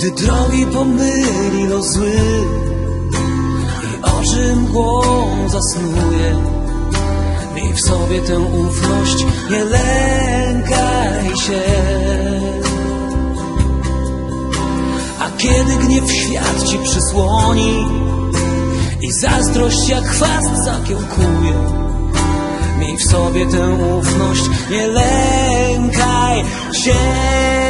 Gdy drogi pomyli los zły I oczy mgłą zasnuje Miej w sobie tę ufność, nie lękaj się A kiedy gniew świat ci przysłoni I zazdrość jak chwast zakiełkuje Miej w sobie tę ufność, nie lękaj się.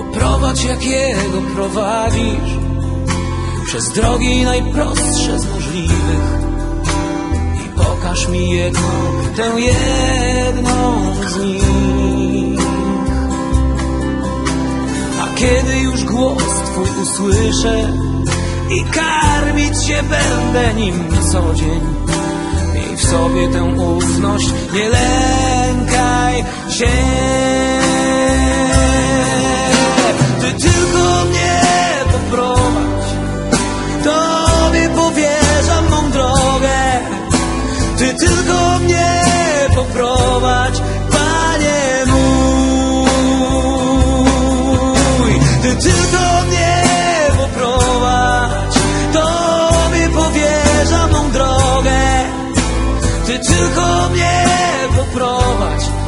Poprowadź jakiego prowadzisz. Przez drogi najprostsze z możliwych. I pokaż mi jedną, tę jedną z nich. A kiedy już głos Twój usłyszę I karmić się będę nim co dzień Miej w sobie tę ufność, nie lękaj się tylko mnie poprowadź.